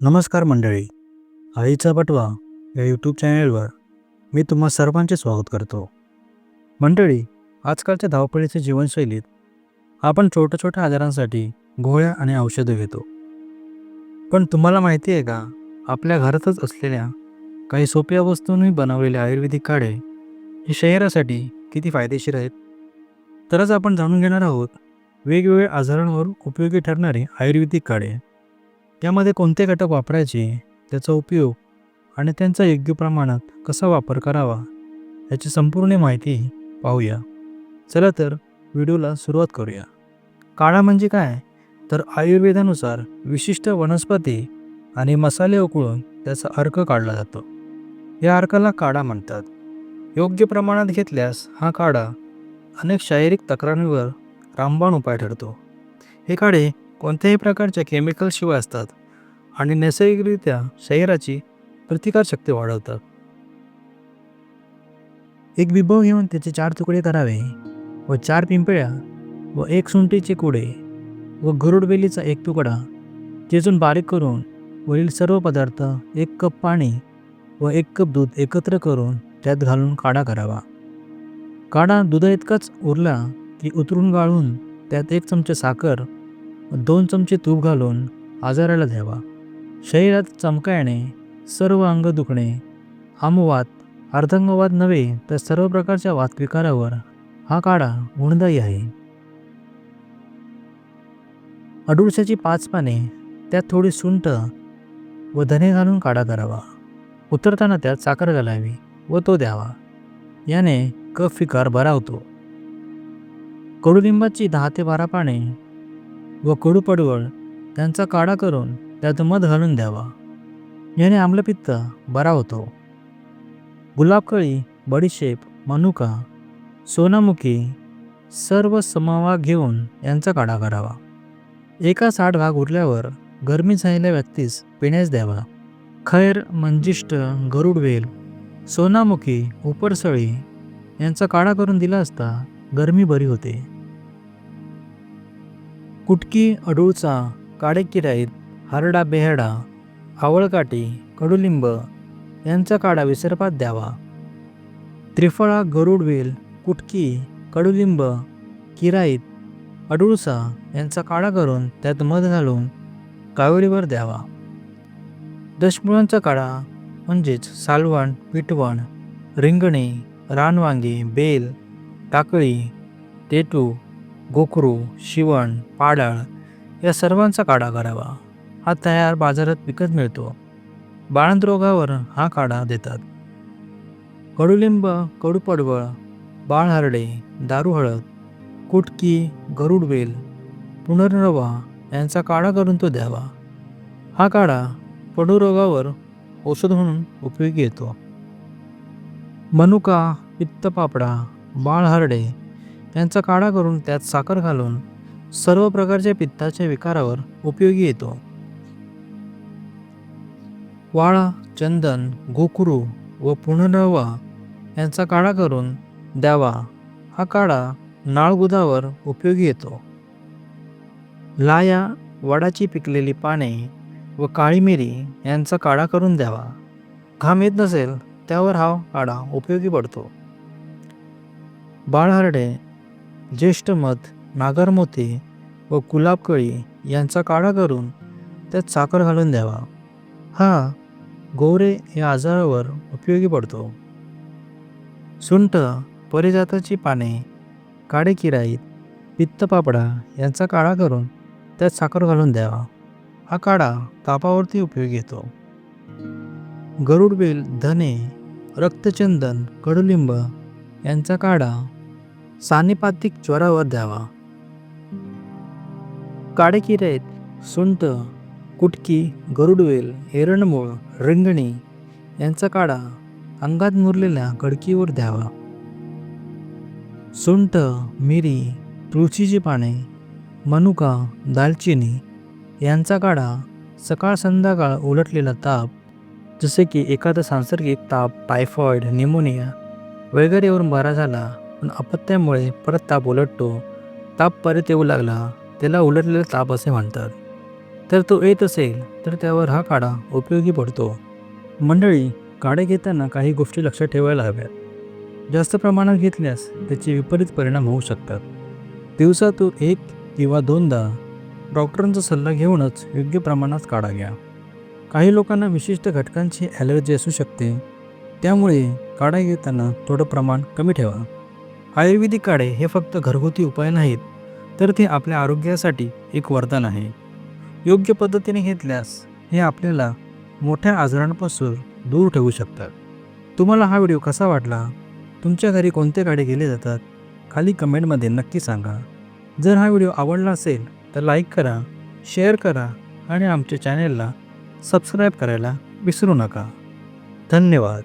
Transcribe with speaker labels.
Speaker 1: नमस्कार मंडळी. आईचा बटवा या यूट्यूब चॅनेलवर मी तुम्हा सर्वांचे स्वागत करतो. मंडळी आजकालच्या धावपळीच्या जीवनशैलीत आपण छोट्या छोट्या आजारांसाठी गोळ्या आणि औषधं घेतो. पण तुम्हाला माहिती आहे का आपल्या घरातच असलेल्या काही सोप्या वस्तूंनी बनवलेले आयुर्वेदिक काढे हे शरीरासाठी किती फायदेशीर आहेत? तरच आपण जाणून घेणार आहोत वेगवेगळ्या आजारांवर उपयोगी ठरणारे आयुर्वेदिक काढे यामध्ये कोणते घटक वापरायचे त्याचा उपयोग आणि त्यांचा योग्य प्रमाणात कसा वापर करावा याची संपूर्ण माहिती पाहूया. चला तर व्हिडिओला सुरुवात करूया. काळा म्हणजे काय? तर आयुर्वेदानुसार विशिष्ट वनस्पती आणि मसाले उकळून त्याचा अर्क काढला जातो. या अर्काला काढा म्हणतात. योग्य प्रमाणात घेतल्यास हा काढा अनेक शारीरिक तक्रारींवर रामबाण उपाय ठरतो. हे काढे कोणत्याही प्रकारच्या केमिकलशिवाय असतात आणि नैसर्गिकरित्या शरीराची प्रतिकारशक्ती वाढवतात. एक बिबव घेऊन त्याचे चार तुकडे करावे व चार पिंपळ्या व एक सुंटीचे कुडे व गरुडवेलीचा एक तुकडा चेचून बारीक करून वरील सर्व पदार्थ एक कप पाणी व एक कप दूध एकत्र करून त्यात घालून काढा करावा. काढा दुधा इतकाच उरला की उतरून गाळून त्यात एक चमचा साखर दोन चमचे तूप घालून आजाराला द्यावा. शरीरात चमका येणे सर्व अंग दुखणे आमवात अर्धंगवाद नव्हे तर सर्व प्रकारच्या वातविकारावर हा काढा गुणदायी आहे. अडुळशाची पाच पाने त्यात थोडी सुंट व धने घालून काढा करावा. उतरताना त्यात साखर घालावी व तो द्यावा. याने कफ विकार बरा होतो. कडुलिंबाची दहा ते बारा पाने व कडूपडवळ त्यांचा काढा करून त्यात मध घालून द्यावा. याने आम्लपित्त बरा होतो. गुलाबकळी बडीशेप मनुका सोनामुखी सर्व समावा घेऊन यांचा काढा करावा. एका साठ भाग उरल्यावर गरमी झालेल्या व्यक्तीस पिण्यास द्यावा. खैर मंजिष्ट गरुडवेल सोनामुखी उपरसळी यांचा काढा करून दिला असता गरमी बरी होते. कुटकी अडूळचा काडेकिराईत हारडा बेहडा आवळकाटी कडुलिंब यांचा काढा विसर्पात द्यावा. त्रिफळा गरुडवेल कुटकी कडुलिंब किराईत अडुळसा यांचा काढा करून त्यात मध घालून कावळीवर द्यावा. दशमुळांचा काढा म्हणजेच सालवण पिटवण रिंगणे रानवांगी बेल टाकळी तेटू गोखरू शिवण पाडाळ या सर्वांचा काढा करावा. हा तयार बाजारात विकत मिळतो. बाळंत रोगावर हा काढा देतात. कडुलिंब कडूपडवळ बाळहरडे दारू हळद कुटकी गरुडवेल पुनर्नवा यांचा काढा करून तो द्यावा. हा काढा पडूरोगावर औषध म्हणून उपयोगी येतो. मनुका पित्तपापडा बाळहरडे यांचा काढा करून त्यात साखर घालून सर्व प्रकारच्या पित्ताच्या विकारावर उपयोगी येतो. वाळा चंदन गोकुरू व पुनर्वा यांचा काढा करून द्यावा. हा काढा नाळगुदावर उपयोगी येतो. लाया वडाची पिकलेली पाने व काळी मिरी यांचा काढा करून द्यावा. घाम येत नसेल त्यावर हा काढा उपयोगी पडतो. बाळहरडे ज्येष्ठ मध नागरमोती व गुलाबकळी यांचा काढा करून त्यात साखर घालून द्यावा. हा गोरे या आजारावर उपयोगी पडतो. सुंठ परिजाताची पाने काळे किराईत पित्तपापडा यांचा काढा करून त्यात साखर घालून द्यावा. हा काढा तापावरती उपयोगी येतो. गरुडवेल धने रक्तचंदन कडुलिंब यांचा काढा सानिपातिक ज्वरावर द्यावा. काळे किराईत सुंठ कुटकी गरुडवेल एरणमूळ रिंगणी यांचा काढा अंगात मुरलेल्या गडकीवर द्यावा. सुंट मिरी तुळशीची पाने मनुका दालचिनी यांचा काढा सकाळ संध्याकाळ उलटलेला ताप जसे की एखादा सांसर्गिक ताप टायफॉईड निमोनिया वगैरेवरून बरा झाला पण अपत्यामुळे परत ताप उलटतो ताप परत येऊ लागला त्याला उलटलेला ताप असे म्हणतात. तर तो येत असेल तर त्यावर हा काढा उपयोगी पडतो. मंडळी काढे घेताना काही गोष्टी लक्षात ठेवायला हव्यात. जास्त प्रमाणात घेतल्यास त्याचे विपरीत परिणाम होऊ शकतात. दिवसातून एक किंवा दोनदा डॉक्टरांचा सल्ला घेऊनच योग्य प्रमाणात काढा घ्या. काही लोकांना विशिष्ट घटकांची ॲलर्जी असू शकते. त्यामुळे काढा घेताना थोडं प्रमाण कमी ठेवा. आयुर्वेदिक काढे हे फक्त घरगुती उपाय नाहीत तर ते आपल्या आरोग्यासाठी एक वरदान आहे. योग्य पद्धतीने घेतल्यास हे आपल्याला मोठ्या आजारांपासून दूर ठेवू शकतात. तुम्हाला हा व्हिडिओ कसा वाटला? तुमच्या घरी कोणते काढे केले जातात? खाली कमेंटमध्ये नक्की सांगा. जर हा व्हिडिओ आवडला असेल तर लाईक करा शेअर करा आणि आमच्या चॅनेलला सबस्क्राईब करायला विसरू नका. धन्यवाद.